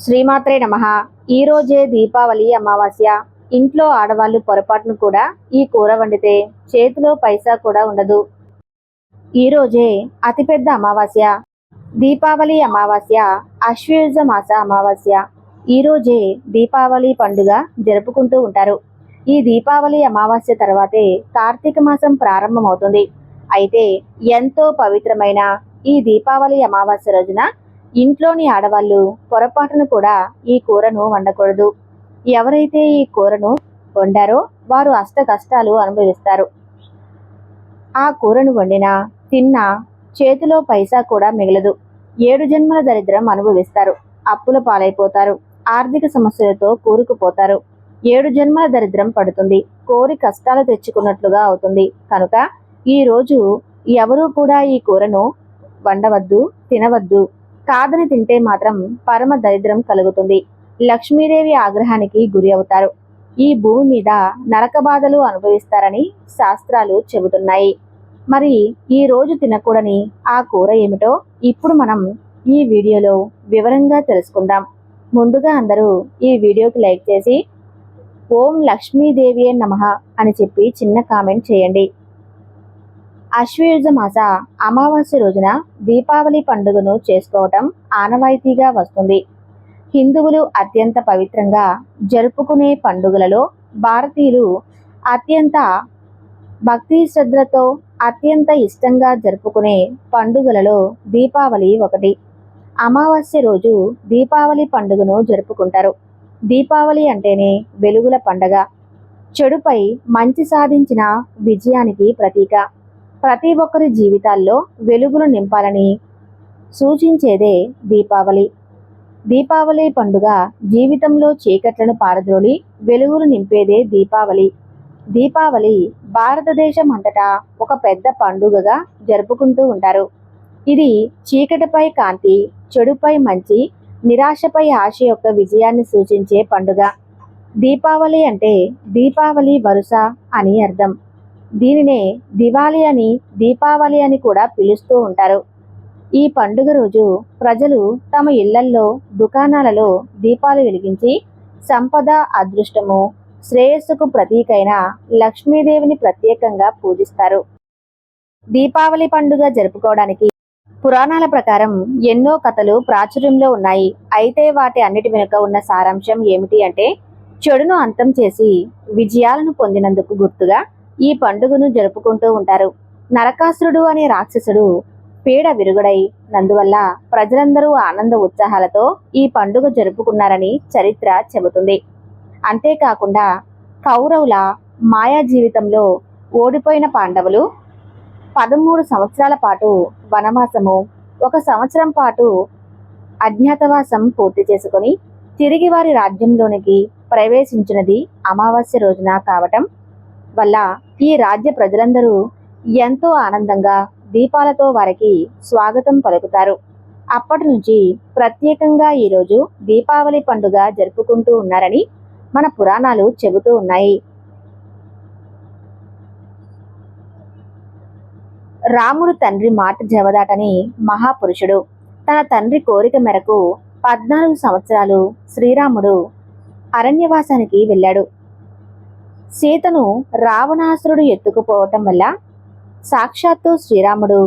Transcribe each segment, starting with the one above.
శ్రీమాత్రే నమ. ఈ రోజే దీపావళి అమావాస్య. ఇంట్లో ఆడవాళ్ళు పొరపాటును కూడా ఈ కూర వండితే చేతిలో పైసా కూడా ఉండదు. ఈ రోజే అతిపెద్ద అమావాస్య. దీపావళి అమావాస్య అశ్వయుజ మాస అమావాస్య. ఈ రోజే దీపావళి పండుగ జరుపుకుంటూ ఉంటారు. ఈ దీపావళి అమావాస్య తర్వాతే కార్తీక మాసం ప్రారంభమవుతుంది. అయితే ఎంతో పవిత్రమైన ఈ దీపావళి అమావాస్య రోజున ఇంట్లోని ఆడవాళ్ళు పొరపాటును కూడా ఈ కూరను వండకూడదు. ఎవరైతే ఈ కూరను వండారో వారు అష్ట కష్టాలు అనుభవిస్తారు. ఆ కూరను వండినా తిన్నా చేతిలో పైసా కూడా మిగలదు. ఏడు జన్మల దరిద్రం అనుభవిస్తారు. అప్పుల పాలైపోతారు. ఆర్థిక సమస్యలతో కూరుకుపోతారు. ఏడు జన్మల దరిద్రం పడుతుంది. కోరి కష్టాలు తెచ్చుకున్నట్లుగా అవుతుంది. కనుక ఈ రోజు ఎవరూ కూడా ఈ కూరను వండవద్దు తినవద్దు. కాదని తింటే మాత్రం పరమ దరిద్రం కలుగుతుంది. లక్ష్మీదేవి ఆగ్రహానికి గురి అవుతారు. ఈ భూమి మీద నరక బాధలు అనుభవిస్తారని శాస్త్రాలు చెబుతున్నాయి. మరి ఈ రోజు తినకూడని ఆ కూర ఏమిటో ఇప్పుడు మనం ఈ వీడియోలో వివరంగా తెలుసుకుందాం. ముందుగా అందరూ ఈ వీడియోకి లైక్ చేసి ఓం లక్ష్మీదేవి నమః అని చెప్పి చిన్న కామెంట్ చేయండి. అశ్వయుజ మాస అమావాస్య రోజున దీపావళి పండుగను చేసుకోవటం ఆనవాయితీగా వస్తుంది. హిందువులు అత్యంత పవిత్రంగా జరుపుకునే పండుగలలో భారతీయులు అత్యంత భక్తి శ్రద్ధలతో అత్యంత ఇష్టంగా జరుపుకునే పండుగలలో దీపావళి ఒకటి. అమావాస్య రోజు దీపావళి పండుగను జరుపుకుంటారు. దీపావళి అంటేనే వెలుగుల పండగ. చెడుపై మంచి సాధించిన విజయానికి ప్రతీక. ప్రతి ఒక్కరి జీవితాల్లో వెలుగులు నింపాలని సూచించేదే దీపావళి. దీపావళి పండుగ జీవితంలో చీకట్లను పారద్రోలి వెలుగులు నింపేదే దీపావళి. దీపావళి భారతదేశం అంతటా ఒక పెద్ద పండుగగా జరుపుకుంటూ ఉంటారు. ఇది చీకటిపై కాంతి చెడుపై మంచి నిరాశపై ఆశ యొక్క విజయాన్ని సూచించే పండుగ. దీపావళి అంటే దీపావళి వరుస అని అర్థం. దీనినే దివాళి అని దీపావళి అని కూడా పిలుస్తూ ఉంటారు. ఈ పండుగ రోజు ప్రజలు తమ ఇళ్ళల్లో దుకాణాలలో దీపాలు వెలిగించి సంపద అదృష్టము శ్రేయస్సుకు ప్రతీకైన లక్ష్మీదేవిని ప్రత్యేకంగా పూజిస్తారు. దీపావళి పండుగ జరుపుకోవడానికి పురాణాల ప్రకారం ఎన్నో కథలు ప్రాచుర్యంలో ఉన్నాయి. అయితే వాటి అన్నిటి వెనుక ఉన్న సారాంశం ఏమిటి అంటే చెడును అంతం చేసి విజయాలను పొందినందుకు గుర్తుగా ఈ పండుగను జరుపుకుంటూ ఉంటారు. నరకాసురుడు అనే రాక్షసుడు పీడ విరుగుడై నందువల్ల ప్రజలందరూ ఆనంద ఉత్సాహాలతో ఈ పండుగ జరుపుకున్నారని చరిత్ర చెబుతుంది. అంతేకాకుండా కౌరవుల మాయా జీవితంలో ఓడిపోయిన పాండవులు పదమూడు సంవత్సరాల పాటు వనవాసము ఒక సంవత్సరం పాటు అజ్ఞాతవాసం పూర్తి చేసుకొని తిరిగి వారి రాజ్యంలోనికి ప్రవేశించినది అమావాస్య రోజున కావటం వల్ల ఈ రాజ్య ప్రజలందరూ ఎంతో ఆనందంగా దీపాలతో వారికి స్వాగతం పలుకుతారు. అప్పటి నుంచి ప్రత్యేకంగా ఈరోజు దీపావళి పండుగ జరుపుకుంటూ ఉన్నారని మన పురాణాలు చెబుతూ ఉన్నాయి. రాముడు తండ్రి మాట జవదాటని మహాపురుషుడు తన తండ్రి కోరిక మేరకు పద్నాలుగు సంవత్సరాలు శ్రీరాముడు అరణ్యవాసానికి వెళ్ళాడు. సీతను రావణాసురుడు ఎత్తుకుపోవటం వల్ల సాక్షాత్తు శ్రీరాముడు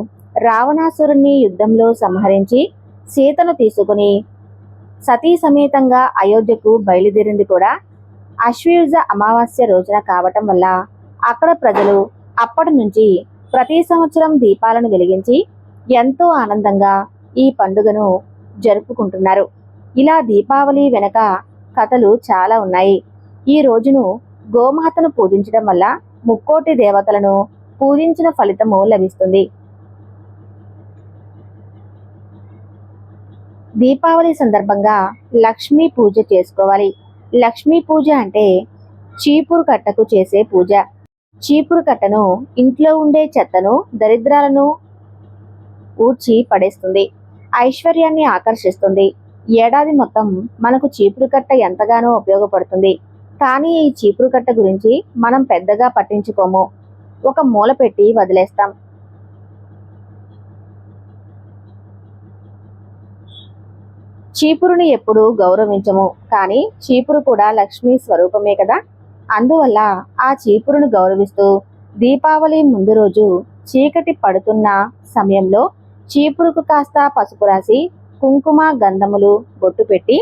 రావణాసురుణ్ణి యుద్ధంలో సంహరించి సీతను తీసుకుని సతీ సమేతంగా అయోధ్యకు బయలుదేరింది కూడా అశ్వయుజ అమావాస్య రోజున కావటం వల్ల అక్కడ ప్రజలు అప్పటి నుంచి ప్రతి సంవత్సరం దీపాలను వెలిగించి ఎంతో ఆనందంగా ఈ పండుగను జరుపుకుంటున్నారు. ఇలా దీపావళి వెనక కథలు చాలా ఉన్నాయి. ఈ రోజును గోమాతను పూజించడం వల్ల ముక్కోటి దేవతలను పూజించిన ఫలితము లభిస్తుంది. దీపావళి సందర్భంగా లక్ష్మీ పూజ చేసుకోవాలి. లక్ష్మీ పూజ అంటే చీపురు కట్టకు చేసే పూజ. చీపురు కట్టను ఇంట్లో ఉండే చెత్తను దరిద్రాలను ఊడ్చి పడేస్తుంది. ఐశ్వర్యాన్ని ఆకర్షిస్తుంది. ఏడాది మొత్తం మనకు చీపురు కట్ట ఎంతగానో ఉపయోగపడుతుంది. కానీ ఈ చీపురు కట్ట గురించి మనం పెద్దగా పట్టించుకోము. ఒక మూల పెట్టి వదిలేస్తాం. చీపురుని ఎప్పుడూ గౌరవించము. కానీ చీపురు కూడా లక్ష్మీ స్వరూపమే కదా. అందువల్ల ఆ చీపురును గౌరవిస్తూ దీపావళి ముందు రోజు చీకటి పడుతున్న సమయంలో చీపురుకు కాస్త పసుపు రాసి కుంకుమ గంధములు బొట్టు పెట్టి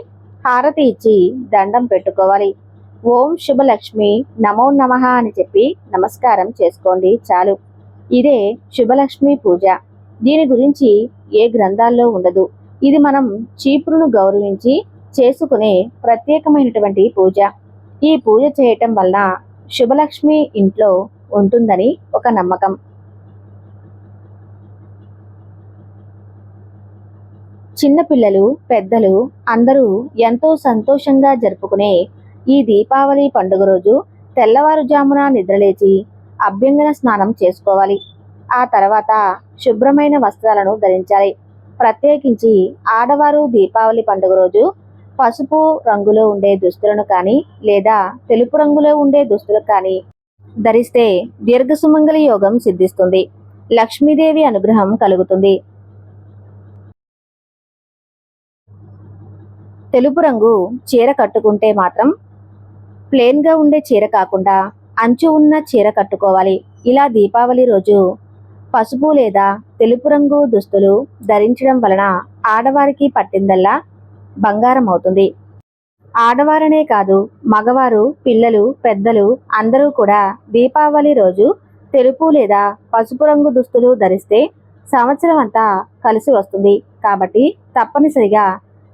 హారతి ఇచ్చి దండం పెట్టుకోవాలి. ఓం శుభలక్ష్మి నమో నమః అని చెప్పి నమస్కారం చేసుకోండి చాలు. ఇదే శుభలక్ష్మి పూజ. దీని గురించి ఏ గ్రంథాల్లో ఉండదు. ఇది మనం చీపురును గౌరవించి చేసుకునే ప్రత్యేకమైనటువంటి పూజ. ఈ పూజ చేయటం వల్ల శుభలక్ష్మి ఇంట్లో ఉంటుందని ఒక నమ్మకం. చిన్నపిల్లలు పెద్దలు అందరూ ఎంతో సంతోషంగా జరుపుకునే ఈ దీపావళి పండుగ రోజు తెల్లవారుజామున నిద్రలేచి అభ్యంగన స్నానం చేసుకోవాలి. ఆ తర్వాత శుభ్రమైన వస్త్రాలను ధరించాలి. ప్రత్యేకించి ఆడవారు దీపావళి పండుగ రోజు పసుపు రంగులో ఉండే దుస్తులను కానీ లేదా తెలుపు రంగులో ఉండే దుస్తులు కానీ ధరిస్తే దీర్ఘసుమంగళి యోగం సిద్ధిస్తుంది. లక్ష్మీదేవి అనుగ్రహం కలుగుతుంది. తెలుపు రంగు చీర కట్టుకుంటే మాత్రం ప్లెయిన్గా ఉండే చీర కాకుండా అంచు ఉన్న చీర కట్టుకోవాలి. ఇలా దీపావళి రోజు పసుపు లేదా తెలుపు రంగు దుస్తులు ధరించడం వలన ఆడవారికి పట్టిందల్లా బంగారం అవుతుంది ఆడవారనే కాదు మగవారు పిల్లలు పెద్దలు అందరూ కూడా దీపావళి రోజు తెలుపు లేదా పసుపు రంగు దుస్తులు ధరిస్తే సంవత్సరం అంతా కలిసి వస్తుంది. కాబట్టి తప్పనిసరిగా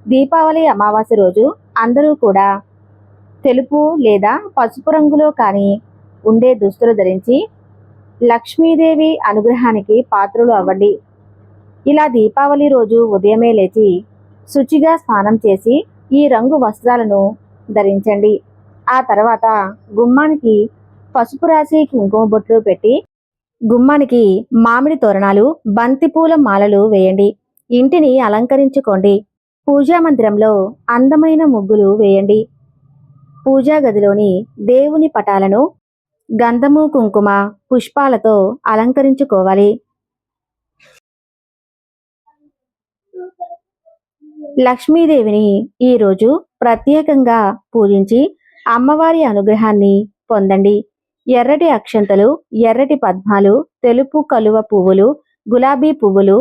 దీపావళి అమావాస్య రోజు అందరూ కూడా తెలుపు లేదా పసుపు రంగులో కానీ ఉండే దుస్తులు ధరించి లక్ష్మీదేవి అనుగ్రహానికి పాత్రలు అవ్వండి. ఇలా దీపావళి రోజు ఉదయమే లేచి శుచిగా స్నానం చేసి ఈ రంగు వస్త్రాలను ధరించండి. ఆ తర్వాత గుమ్మానికి పసుపు రాసి కుంకుమ బొట్లు పెట్టి గుమ్మానికి మామిడి తోరణాలు బంతిపూల మాలలు వేయండి. ఇంటిని అలంకరించుకోండి. పూజా మందిరంలో అందమైన ముగ్గులు వేయండి. పూజా గదిలోని దేవుని పటాలను గంధము కుంకుమ పుష్పాలతో అలంకరించుకోవాలి. లక్ష్మీదేవిని ఈరోజు ప్రత్యేకంగా పూజించి అమ్మవారి అనుగ్రహాన్ని పొందండి. ఎర్రటి అక్షంతలు ఎర్రటి పద్మాలు తెలుపు కలువ పువ్వులు గులాబీ పువ్వులు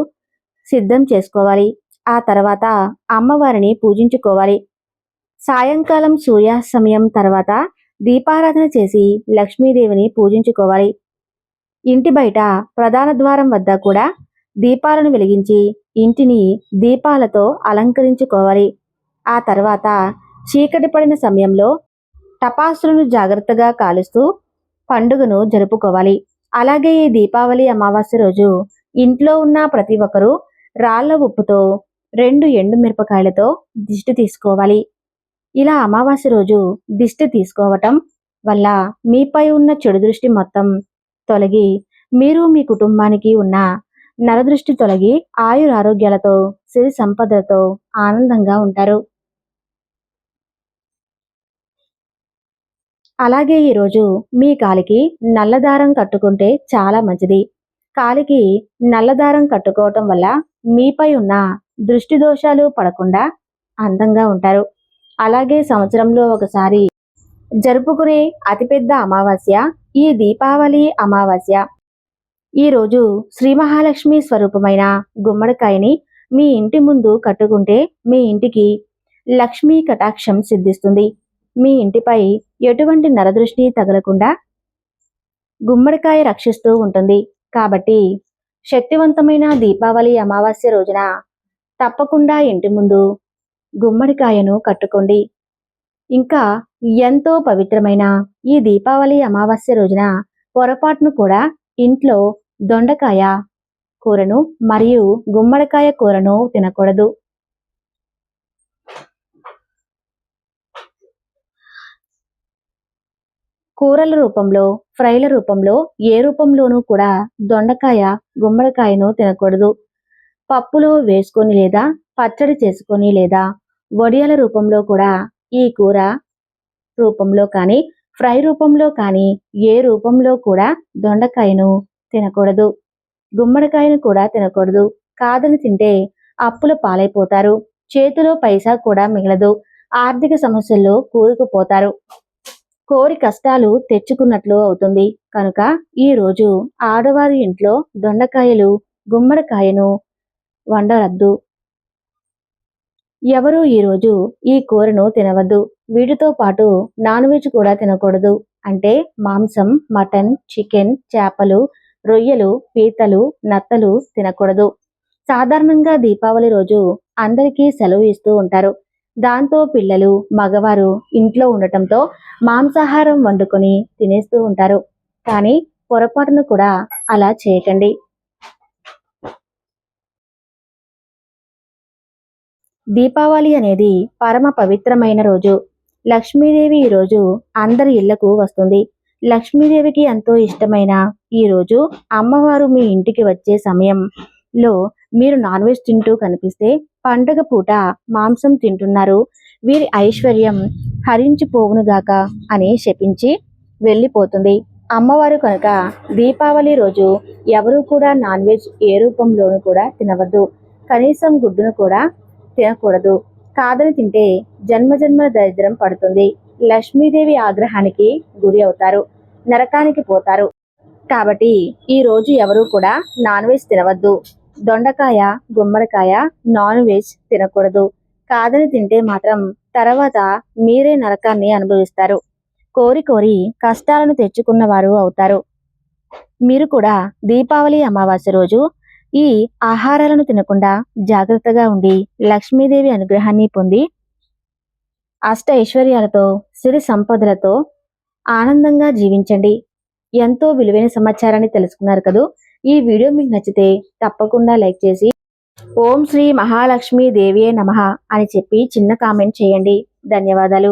సిద్ధం చేసుకోవాలి. ఆ తర్వాత అమ్మవారిని పూజించుకోవాలి. సాయంకాలం సూర్యాస్తమయం తర్వాత దీపారాధన చేసి లక్ష్మీదేవిని పూజించుకోవాలి. ఇంటి బయట ప్రధాన ద్వారం వద్ద కూడా దీపాలను వెలిగించి ఇంటిని దీపాలతో అలంకరించుకోవాలి. ఆ తర్వాత చీకటి పడిన సమయంలో టపాసులను జాగ్రత్తగా కాలుస్తూ పండుగను జరుపుకోవాలి. అలాగే ఈ దీపావళి అమావాస్య రోజు ఇంట్లో ఉన్న ప్రతి ఒక్కరూ రాళ్ళ ఉప్పుతో రెండు ఎండు మిరపకాయలతో దిష్టి తీసుకోవాలి. ఇలా అమావాస్య రోజు దిష్టి తీసుకోవటం వల్ల మీపై ఉన్న చెడు దృష్టి మొత్తం తొలగి మీరు మీ కుటుంబానికి ఉన్న నరదృష్టి తొలగి ఆయురారోగ్యాలతో సిరి సంపదలతో ఆనందంగా ఉంటారు. అలాగే ఈరోజు మీ కాలికి నల్లదారం కట్టుకుంటే చాలా మంచిది. కాలికి నల్లదారం కట్టుకోవటం వల్ల మీపై ఉన్న దృష్టి దోషాలు పడకుండా అందంగా ఉంటారు. అలాగే సంవత్సరంలో ఒకసారి జరుపుకునే అతిపెద్ద అమావాస్య ఈ దీపావళి అమావాస్య. ఈరోజు శ్రీ మహాలక్ష్మి స్వరూపమైన గుమ్మడికాయని మీ ఇంటి ముందు కట్టుకుంటే మీ ఇంటికి లక్ష్మీ కటాక్షం సిద్ధిస్తుంది. మీ ఇంటిపై ఎటువంటి నరదృష్టి తగలకుండా గుమ్మడికాయ రక్షిస్తూ ఉంటుంది. కాబట్టి శక్తివంతమైన దీపావళి అమావాస్య రోజున తప్పకుండా ఇంటి ముందు గుమ్మడికాయను కట్టుకోండి. ఇంకా ఎంతో పవిత్రమైన ఈ దీపావళి అమావాస్య రోజున పొరపాటును కూడా ఇంట్లో దొండకాయ కూరను మరియు గుమ్మడికాయ కూరను తినకూడదు. కూరల రూపంలో ఫ్రైల రూపంలో ఏ రూపంలోనూ కూడా దొండకాయ గుమ్మడికాయను తినకూడదు. పప్పులో వేసుకొని లేదా పచ్చడి చేసుకొని లేదా వడియాల రూపంలో కూడా ఈ కూర రూపంలో కానీ ఫ్రై రూపంలో కానీ ఏ రూపంలో కూడా దొండకాయను తినకూడదు. గుమ్మడికాయను కూడా తినకూడదు. కాదని తింటే అప్పుల పాలైపోతారు. చేతిలో పైసా కూడా మిగలదు. ఆర్థిక సమస్యల్లో కూరుకుపోతారు. కోరి కష్టాలు తెచ్చుకున్నట్లు అవుతుంది. కనుక ఈ రోజు ఆడవారి ఇంట్లో దొండకాయలు గుమ్మడికాయను వండరద్దు ఎవరు ఈరోజు ఈ కూరను తినవద్దు. వీటితో పాటు నాన్ వెజ్ కూడా తినకూడదు. అంటే మాంసం మటన్ చికెన్ చేపలు రొయ్యలు పీతలు నత్తలు తినకూడదు. సాధారణంగా దీపావళి రోజు అందరికీ సెలవు ఇస్తూ ఉంటారు. దాంతో పిల్లలు మగవారు ఇంట్లో ఉండటంతో మాంసాహారం వండుకొని తినేస్తూ ఉంటారు. కానీ పొరపాటును కూడా అలా చేయకండి. దీపావళి అనేది పరమ పవిత్రమైన రోజు. లక్ష్మీదేవి ఈ రోజు అందరి ఇళ్ళకు వస్తుంది. లక్ష్మీదేవికి ఎంతో ఇష్టమైన ఈ రోజు అమ్మవారు మీ ఇంటికి వచ్చే సమయంలో మీరు నాన్ వెజ్ తింటూ కనిపిస్తే పండగ పూట మాంసం తింటున్నారు. వీరి ఐశ్వర్యం హరించిపోవునుగాక అని శపించి వెళ్ళిపోతుంది. అమ్మవారు కనుక దీపావళి రోజు ఎవరు కూడా నాన్ వెజ్ ఏ రూపంలోనూ కూడా తినవద్దు. కనీసం గుడ్డును కూడా తినకూడదు. కాదని తింటే జన్మజన్మల దరిద్రం పడుతుంది. లక్ష్మీదేవి ఆగ్రహానికి గురి అవుతారు. నరకానికి పోతారు. కాబట్టి ఈ రోజు ఎవరు కూడా నాన్ వెజ్ తినవద్దు. దొండకాయ గుమ్మడికాయ నాన్ వెజ్ తినకూడదు. కాదని తింటే మాత్రం తర్వాత మీరే నరకాన్ని అనుభవిస్తారు. కోరి కోరి కష్టాలను తెచ్చుకున్న వారు అవుతారు. మీరు కూడా దీపావళి అమావాస్య రోజు ఈ ఆహారాలను తినకుండా జాగ్రత్తగా ఉండి లక్ష్మీదేవి అనుగ్రహాన్ని పొంది అష్ట ఐశ్వర్యాలతో సిరి సంపదలతో ఆనందంగా జీవించండి. ఎంతో విలువైన సమాచారాన్ని తెలుసుకున్నారు కదూ? ఈ వీడియో మీకు నచ్చితే తప్పకుండా లైక్ చేసి ఓం శ్రీ మహాలక్ష్మి దేవియే నమ అని చెప్పి చిన్న కామెంట్ చేయండి. ధన్యవాదాలు.